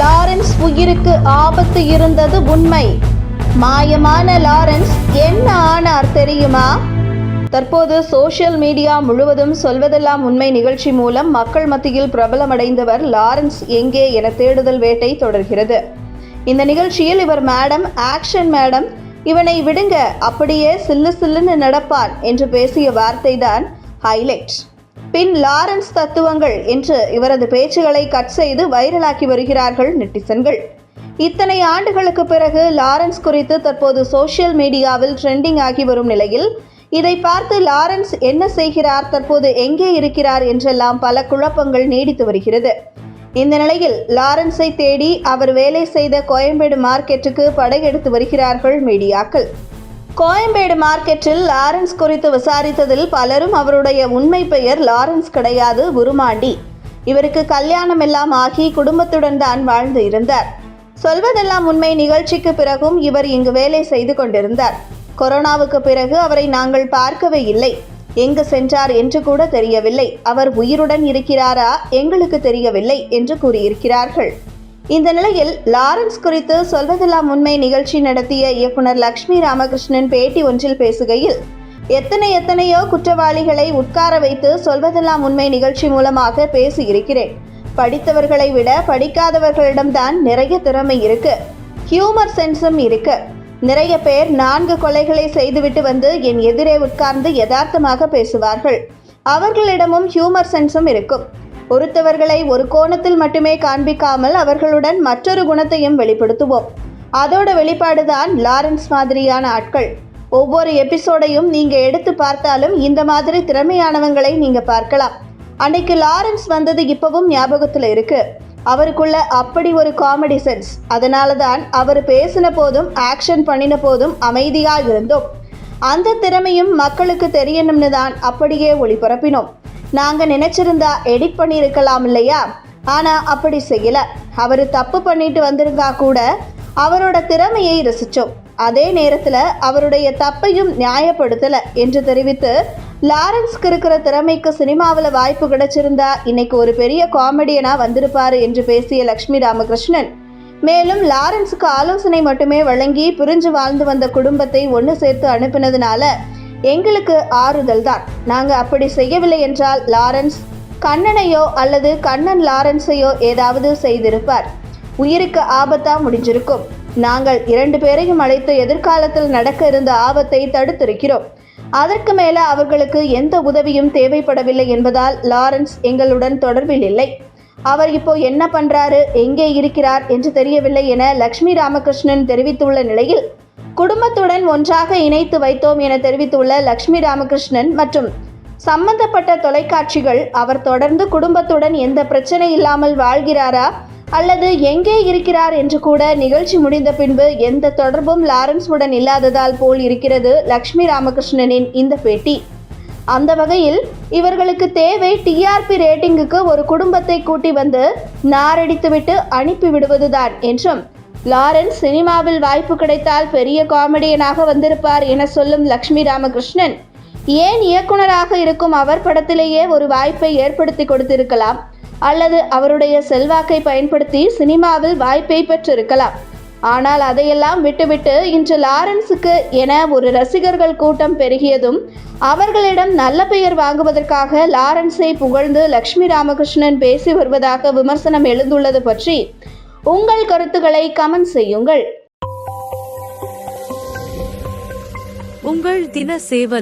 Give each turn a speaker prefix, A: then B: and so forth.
A: Lawrence உயிருக்கு ஆபத்து இருந்தது உண்மை. மாயமான லாரன்ஸ் என்ன ஆனார் தெரியுமா? தற்போது சோஷியல் மீடியா முழுவதும் சொல்வதெல்லாம் உண்மை நிகழ்ச்சி மூலம் மக்கள் மத்தியில் பிரபலமடைந்தவர் லாரன்ஸ் எங்கே என தேடுதல் வேட்டை தொடர்கிறது. இந்த நிகழ்ச்சியில் இவர் மேடம் ஆக்ஷன் மேடம் இவனை விடுங்க அப்படியே சில்லு சில்லுன்னு நடப்பான் என்று பேசிய வார்த்தைதான் ஹைலைட். பின் லாரன்ஸ் தத்துவங்கள் என்று இவரது பேச்சுகளை கட் செய்து வைரலாக்கி வருகிறார்கள் நெட்டிசன்கள். இத்தனை ஆண்டுகளுக்கு பிறகு லாரன்ஸ் குறித்து தற்போது சோஷியல் மீடியாவில் ட்ரெண்டிங் ஆகி வரும் நிலையில் இதை பார்த்து லாரன்ஸ் என்ன செய்கிறார் தற்போது எங்கே இருக்கிறார் என்றெல்லாம் பல குழப்பங்கள் நீடித்து வருகிறது. இந்த நிலையில் லாரன்ஸை தேடி அவர் வேலை செய்த கோயம்பேடு மார்க்கெட்டுக்கு படையெடுத்து வருகிறார்கள் மீடியாக்கள். கோயம்பேடு மார்க்கெட்டில் லாரன்ஸ் குறித்து விசாரித்ததில் பலரும் அவருடைய உண்மை பெயர் லாரன்ஸ் கிடையாது உருமாண்டி. இவருக்கு கல்யாணம் எல்லாம் ஆகி குடும்பத்துடன் தான் வாழ்ந்து இருந்தார். சொல்வதெல்லாம் உண்மை நிகழ்ச்சிக்கு பிறகும் இவர் இங்கு வேலை செய்து கொண்டிருந்தார். கொரோனாவுக்கு பிறகு அவரை நாங்கள் பார்க்கவே இல்லை. எங்கு சென்றார் என்று கூட தெரியவில்லை. அவர் உயிருடன் இருக்கிறாரா? எங்களுக்கு தெரியவில்லை என்று கூறியிருக்கிறார்கள். இந்த நிலையில் லாரன்ஸ் குறித்து சொல்வதெல்லாம் உண்மை நிகழ்ச்சி நடத்திய இயக்குனர் லக்ஷ்மி ராமகிருஷ்ணன் பேட்டி ஒன்றில் பேசுகையில் எத்தனை எத்தனையோ குற்றவாளிகளை உட்கார வைத்து சொல்வதெல்லாம் உண்மை நிகழ்ச்சி மூலமாக பேசியிருக்கிறேன். படித்தவர்களை விட படிக்காதவர்களிடம்தான் நிறைய திறமை இருக்கு. ஹியூமர் சென்ஸும் இருக்கு. நிறைய பேர் நான்கு கொலைகளை செய்துவிட்டு வந்து என் எதிரே உட்கார்ந்து யதார்த்தமாக பேசுவார்கள். அவர்களிடமும் ஹியூமர் சென்ஸும் இருக்கும். பொறுத்தவர்களை ஒரு கோணத்தில் மட்டுமே காண்பிக்காமல் அவர்களுடன் மற்றொரு குணத்தையும் வெளிப்படுத்துவோம். அதோட வெளிப்பாடுதான் லாரன்ஸ் மாதிரியான ஆட்கள். ஒவ்வொரு எபிசோடையும் நீங்கள் எடுத்து பார்த்தாலும் இந்த மாதிரி திறமையானவங்களை நீங்கள் பார்க்கலாம். அன்னைக்கு லாரன்ஸ் வந்தது இப்பவும் ஞாபகத்தில் இருக்கு. அவருக்குள்ள அப்படி ஒரு காமெடி சென்ஸ். அதனால தான் அவர் பேசின போதும் ஆக்ஷன் பண்ணின போதும் அமைதியாக இருந்தோம். அந்த திறமையும் மக்களுக்கு தெரியணும்னு தான் அப்படியே ஒளிபரப்பினோம் நாங்கள் நினைச்சிருந்தா எடிட் பண்ணியிருக்கலாம் இல்லையா? ஆனால் அப்படி செய்யலை. அவர் தப்பு பண்ணிட்டு வந்திருந்தா கூட அவரோட திறமையை ரசித்தோம் அதே நேரத்தில் அவருடைய தப்பையும் நியாயப்படுத்தலை என்று தெரிவித்து லாரன்ஸ்க்கு இருக்கிற திறமைக்கு சினிமாவில் வாய்ப்பு கிடைச்சிருந்தா இன்னைக்கு ஒரு பெரிய காமெடியனாக வந்திருப்பார் என்று பேசிய லக்ஷ்மி ராமகிருஷ்ணன் மேலும் லாரன்ஸுக்கு ஆலோசனை மட்டுமே வழங்கி பிரிஞ்சு வாழ்ந்து வந்த குடும்பத்தை ஒன்று சேர்த்து அனுப்பினதுனால எங்களுக்கு ஆறுதல் தான் நாங்கள் அப்படி செய்யவில்லை என்றால் லாரன்ஸ் கண்ணனையோ அல்லது கண்ணன் லாரன்ஸையோ ஏதாவது செய்திருப்பார். உயிருக்கு ஆபத்தா முடிஞ்சிருக்கும். நாங்கள் இரண்டு பேரையும் அழைத்து எதிர்காலத்தில் நடக்க இருந்த ஆபத்தை தடுத்திருக்கிறோம். அதற்கு மேல அவர்களுக்கு எந்த உதவியும் தேவைப்படவில்லை என்பதால் லாரன்ஸ் எங்களுடன் தொடர்பில் இல்லை. அவர் இப்போ என்ன பண்றாரு எங்கே இருக்கிறார் என்று தெரியவில்லை என லக்ஷ்மி ராமகிருஷ்ணன் தெரிவித்துள்ள நிலையில் குடும்பத்துடன் ஒன்றாக இணைத்து வைத்தோம் என தெரிவித்துள்ள லக்ஷ்மி ராமகிருஷ்ணன் மற்றும் சம்பந்தப்பட்ட தொலைக்காட்சிகள் அவர் தொடர்ந்து குடும்பத்துடன் எந்த பிரச்சனை இல்லாமல் வாழ்கிறாரா? அல்லது எங்கே இருக்கிறார் என்று கூட நிகழ்ச்சி முடிந்த பின்பு எந்த தொடர்பும் லாரன்ஸ் உடன் இல்லாததால் போல் இருக்கிறது லக்ஷ்மி ராமகிருஷ்ணனின் இந்த பேட்டி. அந்த வகையில் இவர்களுக்கு தேவை டிஆர்பி ரேட்டிங்குக்கு ஒரு குடும்பத்தை கூட்டி வந்து நாரடித்துவிட்டு அனுப்பி விடுவதுதான் என்றும் லாரன்ஸ் சினிமாவில் வாய்ப்பு கிடைத்தால் பெரிய காமெடியனாக வந்திருப்பார் என சொல்லும் லக்ஷ்மி ராமகிருஷ்ணன். ஏன் இயக்குனராக இருக்கும் அவர் படத்திலேயே ஒரு வாய்ப்பை ஏற்படுத்தி கொடுத்திருக்கலாம். அல்லது அவருடைய செல்வாக்கை பயன்படுத்தி சினிமாவில் வாய்ப்பை பெற்றிருக்கலாம். ஆனால் அதையெல்லாம் விட்டுவிட்டு இன்று லாரன்ஸுக்கு என ஒரு ரசிகர்கள் கூட்டம் பெருகியதும் அவர்களிடம் நல்ல பெயர் வாங்குவதற்காக லாரன்ஸை புகழ்ந்து லக்ஷ்மி ராமகிருஷ்ணன் பேசி வருவதாக விமர்சனம் எழுந்துள்ளது பற்றி உங்கள் கருத்துக்களை கமெண்ட் செய்யுங்கள்.
B: உங்கள் தின சேவல்.